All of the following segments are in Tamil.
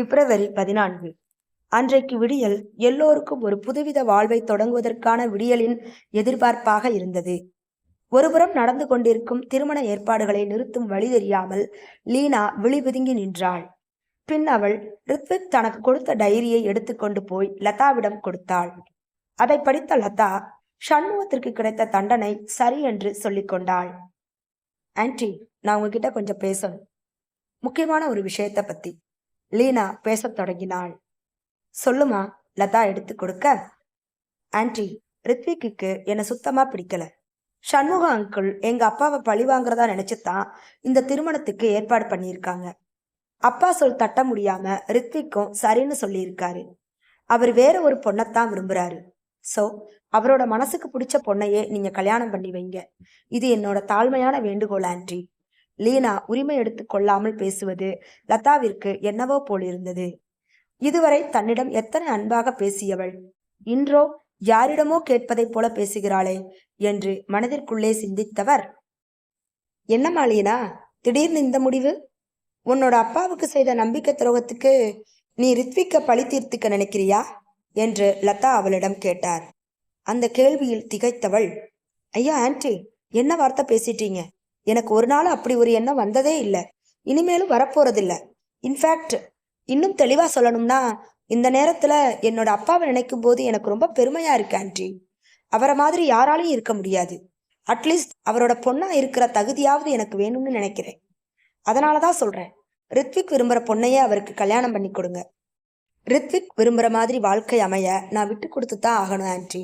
பிப்ரவரி பதினான்கு. அன்றைக்கு விடியல் எல்லோருக்கும் ஒரு புதுவித வாழ்வை தொடங்குவதற்கான விடியலின் எதிர்பார்ப்பாக இருந்தது. ஒருபுறம் நடந்து கொண்டிருக்கும் திருமண ஏற்பாடுகளை நிறுத்தும் வழி தெரியாமல் லீனா விழிபிதுங்கி நின்றாள். பின் அவள் ரித்விக் தனக்கு கொடுத்த டைரியை எடுத்துக்கொண்டு போய் லதாவிடம் கொடுத்தாள். அதை படித்த லதா சண்முகத்திற்கு கிடைத்த தண்டனை சரி என்று சொல்லிக்கொண்டாள் கொண்டாள். நான் உங்ககிட்ட கொஞ்சம் பேசணும். முக்கியமான ஒரு விஷயத்தை பத்தி. லீனா பேசத் தொடங்கினாள். சொல்லுமா லதா எடுத்து கொடுக்க? ஆன்டி ரித்விக்கு என்னை சுத்தமா பிடிக்கல. சண்முக அங்கிள் எங்க அப்பாவை பழி வாங்குறதா நினைச்சுதான் இந்த திருமணத்துக்கு ஏற்பாடு பண்ணியிருக்காங்க. அப்பா சொல் தட்ட முடியாம ரித்விக்கும் சரின்னு சொல்லியிருக்காரு. அவர் வேற ஒரு பொண்ணைத்தான் விரும்புறாரு. சோ அவரோட மனசுக்கு பிடிச்ச பொண்ணையே நீங்க கல்யாணம் பண்ணி வைங்க. இது என்னோட தாழ்மையான வேண்டுகோள் ஆன்ட்டி லீனா உரிமை எடுத்துக் கொள்ளாமல் பேசுவது லதாவிற்கு என்னவோ போலிருந்தது இதுவரை தன்னிடம் எத்தனை அன்பாக பேசியவள்? இன்றோ யாரிடமோ கேட்பதைப் போல பேசுகிறாளே என்று மனதிற்குள்ளே சிந்தித்தவர். என்னம்மா லீனா திடீர்னு இந்த முடிவு? உன்னோட அப்பாவுக்கு செய்த நம்பிக்கை துரோகத்துக்கு நீ ரித்விக்க பழி தீர்த்துக்க நினைக்கிறியா? என்று லதா அவளிடம் கேட்டார். அந்த கேள்வியில் திகைத்தவள் ஐயா ஆன்ட்டி என்ன வார்த்தை பேசிட்டீங்க? எனக்கு ஒரு நாள் அப்படி ஒரு எண்ணம் வந்ததே இல்லை. இனிமேலும் வரப்போறதில்ல. இன்ஃபேக்ட் இன்னும் தெளிவா சொல்லணும்னா இந்த நேரத்துல என்னோட அப்பாவை நினைக்கும் போது எனக்கு ரொம்ப பெருமையா இருக்கு ஆன்ட்டி அவரை மாதிரி யாராலையும் இருக்க முடியாது. அட்லீஸ்ட் அவரோட பொண்ணா இருக்கிற தகுதியாவது எனக்கு வேணும்னு நினைக்கிறேன். அதனாலதான் சொல்றேன். ரித்விக் விரும்புற பொண்ணையே அவருக்கு கல்யாணம் பண்ணி கொடுங்க. ரித்விக் விரும்புற மாதிரி வாழ்க்கை அமைய நான் விட்டு கொடுத்து தான் ஆகணும் ஆன்ட்டி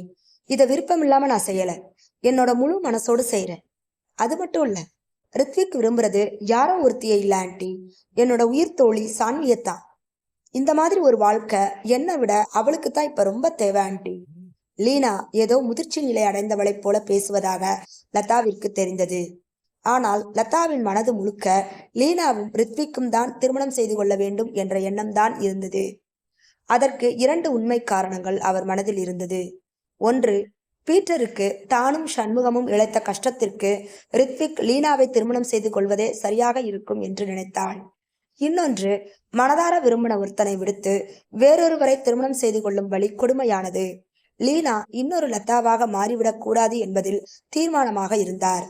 இதை விருப்பம் இல்லாம நான் செய்யல. என்னோட முழு மனசோடு செய்கிறேன் அது மட்டும் இல்லை ரித்விக் விரும்புறது யாரோ ஒருத்தியே இல்ல ஆண்டி. என்னோட உயிர் தோழி சான்வியத்தான் இந்த மாதிரி ஒரு வாழ்க்கை என்னை விட அவளுக்கு தான் இப்ப ரொம்ப தேவை ஆண்டி. லீனா ஏதோ முதிர்ச்சி நிலை அடைந்தவளைப் போல பேசுவதாக லதாவிற்கு தெரிந்தது. ஆனால் லதாவின் மனது முழுக்க லீனாவும் ரித்விக்கும் தான் திருமணம் செய்து கொள்ள வேண்டும் என்ற எண்ணம் தான் இருந்தது. அதற்கு இரண்டு உண்மை காரணங்கள் அவர் மனதில் இருந்தது. ஒன்று பீட்டருக்கு தானும் சண்முகமும் இழைத்த கஷ்டத்திற்கு ரித்விக் லீனாவை திருமணம் செய்து கொள்வதே சரியாக இருக்கும் என்று நினைத்தாள். இன்னொன்று மனதார விரும்பின ஒருத்தனை விடுத்து வேறொருவரை திருமணம் செய்து கொள்ளும் வழி கொடுமையானது. லீனா இன்னொரு லதாவாக மாறிவிடக் கூடாது என்பதில் தீர்மானமாக இருந்தார்.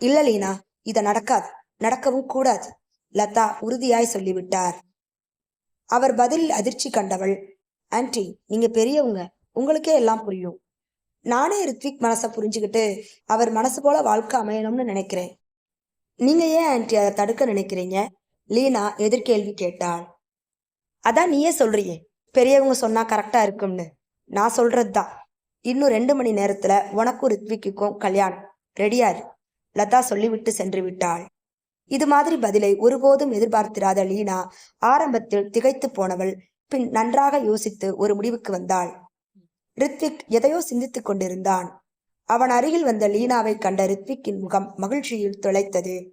இல்ல லீனா இத நடக்காது நடக்கவும் கூடாது லதா உறுதியாய் சொல்லிவிட்டார். அவர் பதிலில் அதிர்ச்சி கண்டவள் ஆன்டி நீங்க பெரியவங்க உங்களுக்கே எல்லாம் புரியும். நானே ரித்விக் மனசை புரிஞ்சுக்கிட்டு அவர் மனசு போல வாழ்க்கை அமையணும்னு நினைக்கிறேன். நீங்க ஏன் ஆன்ட்டி அதை தடுக்க நினைக்கிறீங்க? லீனா எதிர்கேள்வி கேட்டாள். அதான் நீயே சொல்றியே பெரியவங்க சொன்னா கரெக்டா இருக்கும்னு. நான் சொல்றதுதான். இன்னும் ரெண்டு மணி நேரத்துல உனக்கும் ரித்விக்குக்கும் கல்யாணம். ரெடியாரு லதா சொல்லிவிட்டு சென்று விட்டாள். இது மாதிரி பதிலை ஒருபோதும் எதிர்பார்த்திராத லீனா ஆரம்பத்தில் திகைத்து போனவள் பின் நன்றாக யோசித்து ஒரு முடிவுக்கு வந்தாள். ரித்விக் எதையோ சிந்தித்துக் கொண்டிருந்தான். அவன் அருகில் வந்த லீனாவை கண்ட ரித்விக்கின் முகம் மகிழ்ச்சியில் துளைத்தது.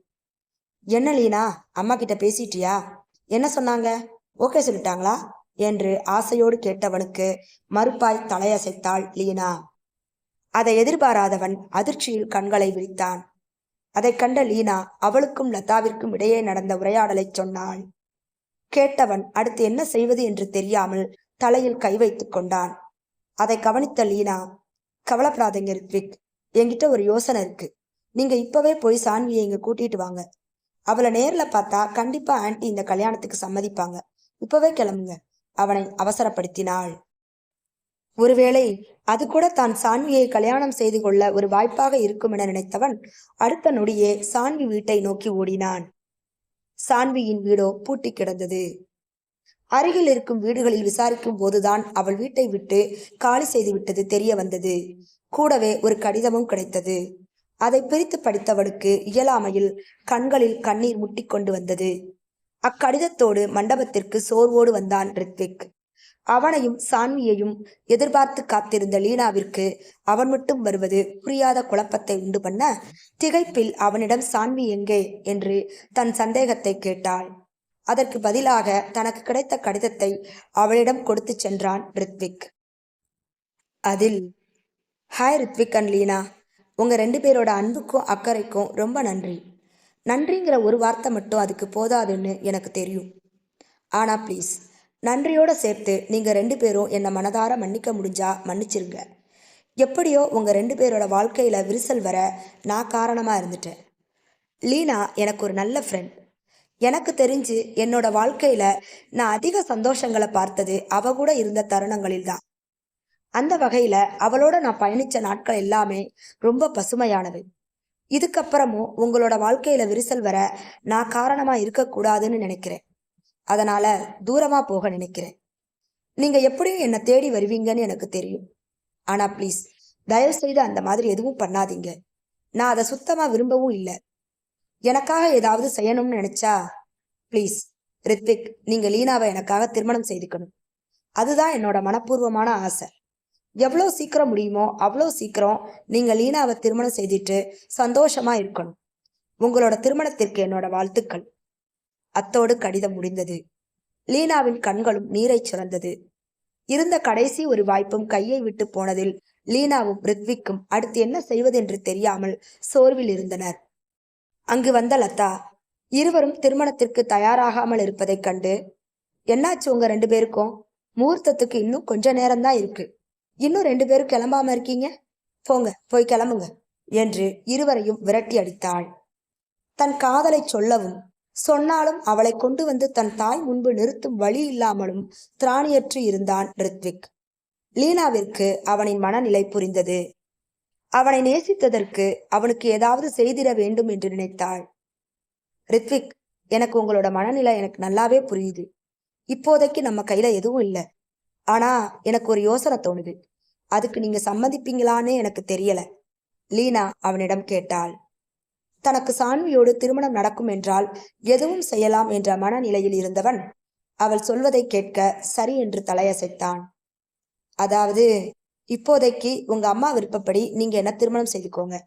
என்ன லீனா அம்மா கிட்ட பேசிட்டியா? என்ன சொன்னாங்க? ஓகே சொல்லிட்டாங்களா? என்று ஆசையோடு கேட்டவனுக்கு மறுப்பாய் தலையசைத்தாள் லீனா. அதை எதிர்பாராதவன் அதிர்ச்சியில் கண்களை விரித்தான். அதைக் கண்ட லீனா அவளுக்கும் லதாவிற்கும் இடையே நடந்த உரையாடலைச் சொன்னாள். கேட்டவன் அடுத்து என்ன செய்வது என்று தெரியாமல் தலையில் கை வைத்துக் கொண்டான். அதை கவனித்த லீனா கவலைப்படாதீங்க ரித்விக். என்கிட்ட ஒரு யோசனை இருக்கு. நீங்க இப்பவே போய் சான்வியை இங்க கூட்டிட்டு வாங்க. அவளை நேர்ல பார்த்தா கண்டிப்பா ஆன்டி இந்த கல்யாணத்துக்கு சம்மதிப்பாங்க. இப்பவே கிளம்புங்க. அவனை அவசரப்படுத்தினாள். ஒருவேளை அது கூட தான் சான்வியை கல்யாணம் செய்து கொள்ள ஒரு வாய்ப்பாக இருக்கும் என நினைத்தவன் அடுத்த நொடியே சான்வி வீட்டை நோக்கி ஓடினான். சான்வியின் வீடோ பூட்டி கிடந்தது. அருகில் இருக்கும் வீடுகளில் விசாரிக்கும் போதுதான் அவள் வீட்டை விட்டு காலி செய்து விட்டது தெரிய வந்தது. கூடவே ஒரு கடிதமும் கிடைத்தது. அதை பிரித்து படித்தவளுக்கு இயலாமையில் கண்களில் கண்ணீர் முட்டிக்கொண்டு வந்தது. அக்கடிதத்தோடு மண்டபத்திற்கு சோர்வோடு வந்தான் ரித்விக். அவனையும் சான்வியையும் எதிர்பார்த்து காத்திருந்த லீனாவிற்கு அவன் மட்டும் வருவது புரியாத குழப்பத்தை உண்டு பண்ண திகைப்பில் அவனிடம் சான்வி எங்கே என்று தன் சந்தேகத்தை கேட்டாள். அதற்கு பதிலாக தனக்கு கிடைத்த கடிதத்தை அவளிடம் கொடுத்து சென்றான் ரித்விக். அதில் ஹாய் ரித்விக் அண்ட் லீனா உங்க ரெண்டு பேரோட அன்புக்கும் அக்கறைக்கும் ரொம்ப நன்றி. நன்றிங்கிற ஒரு வார்த்தை மட்டும் அதுக்கு போதாதுன்னு எனக்கு தெரியும். ஆனா ப்ளீஸ் நன்றியோட சேர்த்து நீங்க ரெண்டு பேரும் என்னை மனதார மன்னிக்க முடிஞ்சா மன்னிச்சிருங்க. எப்படியோ உங்க ரெண்டு பேரோட வாழ்க்கையில விரிசல் வர நான் காரணமா இருந்துட்டேன். லீனா எனக்கு ஒரு நல்ல ஃப்ரெண்ட் எனக்கு தெரிஞ்சு என்னோட வாழ்க்கையில நான் அதிக சந்தோஷங்களை பார்த்தது அவ கூட இருந்த தருணங்களில் தான். அந்த வகையில அவளோட நான் பயணிச்ச நாட்கள் எல்லாமே ரொம்ப பசுமையானது இதுக்கப்புறமும் உங்களோட வாழ்க்கையில விரிசல் வர நான் காரணமா இருக்கக்கூடாதுன்னு நினைக்கிறேன். அதனால தூரமா போக நினைக்கிறேன். நீங்க எப்படியும் என்னை தேடி வருவீங்கன்னு எனக்கு தெரியும். ஆனா ப்ளீஸ் தயவு செய்து அந்த மாதிரி எதுவும் பண்ணாதீங்க. நான் அதை சுத்தமா விரும்பவும் இல்லை. எனக்காக ஏதாவது செய்யணும்னு நினைச்சா ப்ளீஸ் ரித்விக் நீங்க லீனாவை எனக்காக திருமணம் செய்துக்கணும். அதுதான் என்னோட மனப்பூர்வமான ஆசை. எவ்வளோ சீக்கிரம் முடியுமோ அவ்வளோ சீக்கிரம் நீங்க லீனாவை திருமணம் செய்துட்டு சந்தோஷமா இருக்கணும். உங்களோட திருமணத்திற்கு என்னோட வாழ்த்துக்கள். அத்தோடு கடிதம் முடிந்தது. லீனாவின் கண்களும் நீரை சுரந்தது. இருந்த கடைசி ஒரு வாய்ப்பும் கையை விட்டு போனதில் லீனாவும் ரித்விக்கும் அடுத்து என்ன செய்வதென்று தெரியாமல் சோர்வில் இருந்தனர். அங்கு வந்த லதா இருவரும் திருமணத்திற்கு தயாராகாமல் இருப்பதைக் கண்டு என்னாச்சு உங்க ரெண்டு பேருக்கும்? முகூர்த்தத்துக்கு இன்னும் கொஞ்ச நேரம்தான் இருக்கு. இன்னும் ரெண்டு பேரும் கிளம்பாம இருக்கீங்க? போங்க போய் கிளம்புங்க என்று இருவரையும் விரட்டி அடித்தாள். தன் காதலை சொல்லவும் சொன்னாலும் அவளை கொண்டு வந்து தன் தாய் முன்பு நிறுத்தும் வழி இல்லாமலும் திராணியற்று இருந்தான் ரித்விக். லீனாவிற்கு அவனின் மனநிலை புரிந்தது. அவனை நேசித்ததற்கு அவனுக்கு ஏதாவது செய்திட வேண்டும் என்று நினைத்தாள். ரித்விக் எனக்கு உங்களோட மனநிலை எனக்கு நல்லாவே புரியுது. இப்போதைக்கு நம்ம கையில எதுவும் இல்லை. ஆனா எனக்கு ஒரு யோசனை தோணுது. அதுக்கு நீங்க சம்மதிப்பீங்களான்னு எனக்கு தெரியல. லீனா அவனிடம் கேட்டாள். தனக்கு சான்வியோடு திருமணம் நடக்கும் என்றால் எதுவும் செய்யலாம் என்ற மனநிலையில் இருந்தவன் அவள் சொல்வதை கேட்க சரி என்று தலையசைத்தான். அதாவது இப்போதைக்கு உங்க அம்மா விருப்பப்படி நீங்க என்ன திருமணம் செய்துக்கோங்க.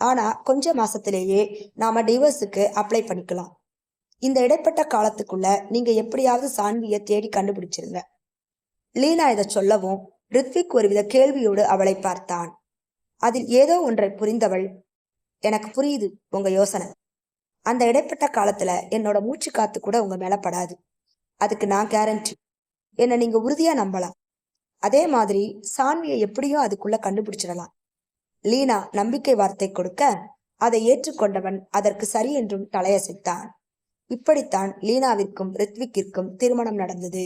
ஆனா கொஞ்ச மாசத்திலேயே நாம டிவோர்ஸுக்கு அப்ளை பண்ணிக்கலாம். இந்த இடைப்பட்ட காலத்துக்குள்ள நீங்க எப்படியாவது சான்விய தேடி கண்டுபிடிச்சிருங்க. லீனா இதை சொல்லவும் ரித்விக் ஒருவித கேள்வியோடு அவளை பார்த்தான். அதில் ஏதோ ஒன்றை புரிந்தவள் எனக்கு புரியுது உங்க யோசனை. அந்த இடைப்பட்ட காலத்துல என்னோட மூச்சு காத்து கூட உங்க மேல படாது. அதுக்கு நான் கேரண்டி என்னை நீங்க உறுதியா நம்பலாம். அதே மாதிரி சான்வியை எப்படியோ அதுக்குள்ள கண்டுபிடிச்சிடலாம். லீனா நம்பிக்கை வார்த்தை கொடுக்க அதை ஏற்றுக்கொண்டவன் அதற்கு சரி என்றும் தலையசைத்தான். இப்படித்தான் லீனாவிற்கும் ரித்விக்கிற்கும் திருமணம் நடந்தது.